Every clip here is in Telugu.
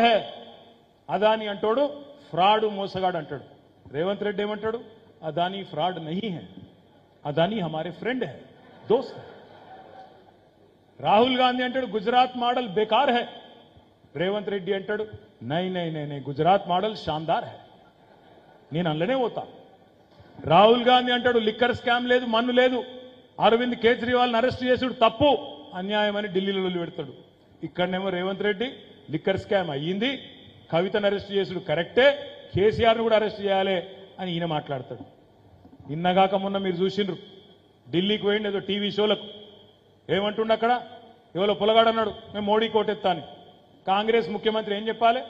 హే అదాని అంటాడు ఫ్రాడ్ మోసగాడు అంటాడు రేవంత్ రెడ్డి ఏమంటాడు అదాని ఫ్రాడ్ నహీ హై అదాని హమారే ఫ్రెండ్ హై దోస్త్ హై రాహుల్ గాంధీ అంటాడు గుజరాత్ మోడల్ బేకార్ హై రేవంత్ రెడ్డి అంటాడు నై నై నై నై గుజరాత్ మోడల్ షాందార్ హై నేను అందులోనే పోతా రాహుల్ గాంధీ అంటాడు లిక్కర్ స్కామ్ లేదు మన్ను లేదు అరవింద్ కేజ్రీవాల్ని అరెస్ట్ చేసుడు తప్పు అన్యాయం అని ఢిల్లీలో లొల్లి పెడతాడు ఇక్కడనేమో రేవంత్ రెడ్డి లిక్కర్ స్కామ్ అయ్యింది. కవితను అరెస్ట్ చేసుడు కరెక్టే. కేసీఆర్ను కూడా అరెస్ట్ చేయాలి అని ఈయన మాట్లాడతాడు. నిన్నగాక మొన్న మీరు చూసిండ్రు. ఢిల్లీకి పోయిండు ఏదో టీవీ షోలకు. ఏమంటుండ అక్కడ? ఎవరో పులగాడన్నాడు అన్నాడు మేము మోడీ కోటెత్తాను. కాంగ్రెస్ ముఖ్యమంత్రి ఏం చెప్పాలి?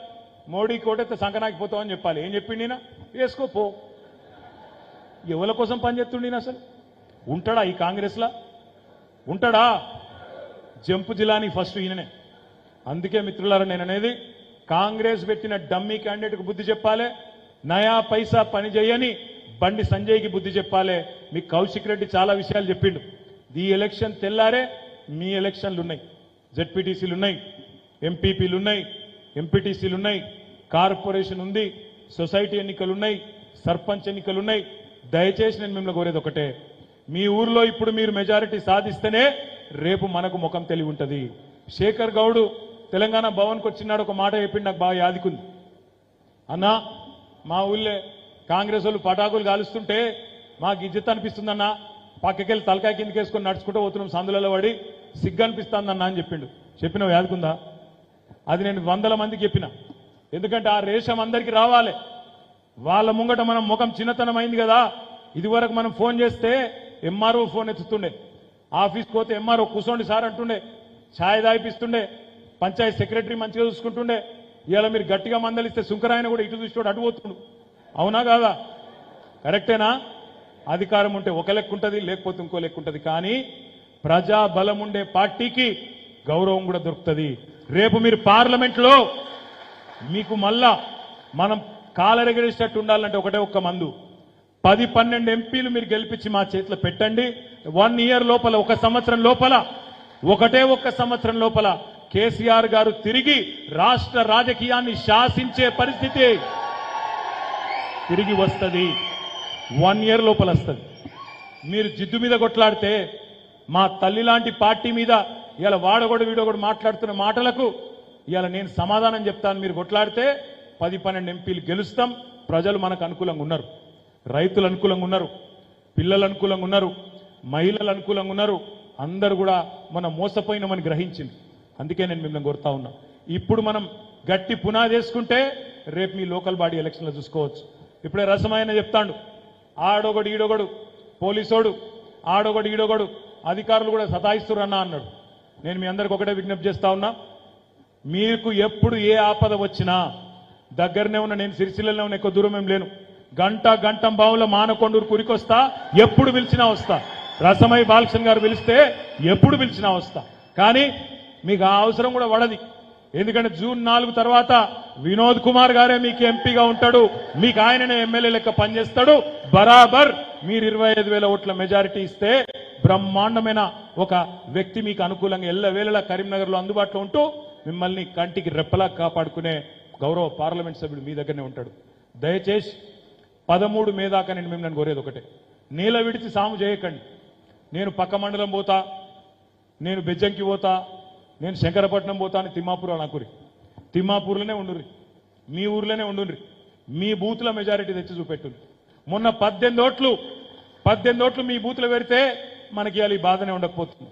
మోడీ కోటెత్తే సంకనాకి పోతామని చెప్పాలి. ఏం చెప్పిండి ఈయన? వేసుకో పో. ఎవరి కోసం పనిచేస్తుండే అసలు? ఉంటాడా ఈ కాంగ్రెస్లా? ఉంటాడా? జంపు జిల్లాని ఫస్ట్ ఈయననే. అందుకే మిత్రులారా నేను అనేది కాంగ్రెస్ పెట్టిన డమ్మీ క్యాండిడేట్కి బుద్ధి చెప్పాలి నయా పైసా పని చేయని బండి సంజయ్కి బుద్ధి చెప్పాలి. మీ కౌశిక్ రెడ్డి చాలా విషయాలు చెప్పిండు. ఈ ఎలక్షన్ తెల్లారే మీ ఎలక్షన్లు ఉన్నాయి. జెడ్పీటీసీలు ఉన్నాయి ఎంపీపీలు ఉన్నాయి ఎంపీటీసీలు ఉన్నాయి కార్పొరేషన్ ఉంది సొసైటీ ఎన్నికలు ఉన్నాయి సర్పంచ్ ఎన్నికలు ఉన్నాయి. దయచేసి నేను మిమ్మల్ని కోరేది ఒకటే మీ ఊర్లో ఇప్పుడు మీరు మెజారిటీ సాధిస్తేనే రేపు మనకు ముఖం తెలివి ఉంటుంది. శేఖర్ గౌడు తెలంగాణ భవన్కి వచ్చినాడు ఒక మాట చెప్పిండు నాకు బాగా యాదికుంది. అన్నా మా ఊళ్ళే కాంగ్రెస్ వాళ్ళు పటాకులు కాలుస్తుంటే మాకు ఇజ్జత్ అనిపిస్తుందన్నా పక్కకెళ్ళి తలకాయ కిందకి వేసుకొని నడుచుకుంటూ పోతున్నాం సందులలో పడి సిగ్గు అనిపిస్తుందన్నా అని చెప్పిండు. చెప్పిన యాదుకుందా? అది నేను వందల మందికి చెప్పిన. ఎందుకంటే ఆ రేషం అందరికీ రావాలి. వాళ్ళ ముంగట మనం ముఖం చిన్నతనం అయింది కదా. ఇదివరకు మనం ఫోన్ చేస్తే ఎంఆర్ఓ ఫోన్ ఎత్తుతుండే. ఆఫీస్కి పోతే ఎంఆర్ఓ కూర్చోండి సార్ అంటుండే. ఛాయ్ దాయిపిస్తుండే పంచాయత్ సెక్రటరీ మంచిగా చూసుకుంటుండే. ఇవాళ మీరు గట్టిగా మందలిస్తే శుంకరాయన కూడా ఇటు చూసి అటు పోతుండు. అవునా కాదా? కరెక్టేనా? అధికారం ఉంటే ఒక లెక్క ఉంటుంది లేకపోతే ఇంకో లెక్క ఉంటుంది. కానీ ప్రజా బలం ఉండే పార్టీకి గౌరవం కూడా దొరుకుతుంది. రేపు మీరు పార్లమెంట్లో మీకు మళ్ళా మనం కాలరెగరేసేటట్టు ఉండాలంటే ఒకటే ఒక్క మందు. పది పన్నెండు ఎంపీలు మీరు గెలిపించి మా చేతిలో పెట్టండి. వన్ ఇయర్ లోపల ఒక సంవత్సరం లోపల ఒకటే ఒక్క సంవత్సరం లోపల కేసీఆర్ గారు తిరిగి రాష్ట్ర రాజకీయాన్ని శాసించే పరిస్థితి తిరిగి వస్తుంది. వన్ ఇయర్ లోపల వస్తుంది. మీరు జిద్దు మీద కొట్లాడితే మా తల్లి లాంటి పార్టీ మీద ఇలా వాడగొడు వీడగొడు మాట్లాడుతున్న మాటలకు ఇలా నేను సమాధానం చెప్తాను. మీరు కొట్లాడితే పది పన్నెండు ఎంపీలు గెలుస్తాం. ప్రజలు మనకు అనుకూలంగా ఉన్నారు. రైతులు అనుకూలంగా ఉన్నారు. పిల్లలు అనుకూలంగా ఉన్నారు. మహిళలు అనుకూలంగా ఉన్నారు. అందరు కూడా మన మోసపోయినామని గ్రహించింది. అందుకే నేను మిమ్మల్ని కోరుతా ఉన్నా. ఇప్పుడు మనం గట్టి పునాది వేసుకుంటే రేపు మీ లోకల్ బాడీ ఎలక్షన్లో చూసుకోవచ్చు. ఇప్పుడే రసమైన చెప్తాడు. ఆడొకడు ఈడొకడు పోలీసోడు ఆడొకడు ఈడొకడు అధికారులు కూడా సతాయిస్తురన్నా అన్నాడు. నేను మీ అందరికి ఒకటే విజ్ఞప్తి చేస్తా ఉన్నా. మీకు ఎప్పుడు ఏ ఆపద వచ్చినా దగ్గరనే ఉన్న నేను సిరిసిల్లలో ఉన్న ఎక్కువ దూరం ఏం లేను. గంట గంటం బావుల మానకొండూరు కురికొస్తా ఎప్పుడు పిలిచినా వస్తా. రసమై బాలకృష్ణ గారు పిలిస్తే ఎప్పుడు పిలిచినా వస్తా. కానీ మీకు ఆ అవసరం కూడా పడది. ఎందుకంటే జూన్ నాలుగు తర్వాత వినోద్ కుమార్ గారే మీకు ఎంపీగా ఉంటాడు. మీకు ఆయననే ఎమ్మెల్యే లెక్క పనిచేస్తాడు. బరాబర్ మీరు ఇరవై ఐదు వేల ఓట్ల మెజారిటీ ఇస్తే బ్రహ్మాండమైన ఒక వ్యక్తి మీకు అనుకూలంగా ఎల్లవేళలా కరీంనగర్లో అందుబాటులో ఉంటూ మిమ్మల్ని కంటికి రెప్పలా కాపాడుకునే గౌరవ పార్లమెంట్ సభ్యుడు మీ దగ్గరనే ఉంటాడు. దయచేసి పదమూడు మే దాకా నేను మిమ్మల్ని కోరేది ఒకటే. నీల విడిచి సాము చేయకండి నేను పక్క మండలం పోతా. నేను బెజ్జంకి పోతా. నేను శంకరపట్నం పోతాను తిమ్మాపూర్ అనకురి. తిమ్మాపూర్లోనే ఉండుర్రి. మీ ఊర్లోనే ఉండుర్రి. మీ బూత్ల మెజారిటీ తెచ్చి చూపెట్టు మొన్న పద్దెనిమిది ఓట్లు పద్దెనిమిది ఓట్లు మీ బూత్లు పెడితే మనకి ఇవాళ ఈ బాధనే ఉండకపోతుంది.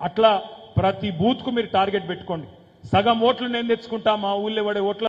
అట్లా ప్రతి బూత్కు మీరు టార్గెట్ పెట్టుకోండి. సగం ఓట్లు నేను తెచ్చుకుంటా మా ఊళ్ళో పడే ఓట్ల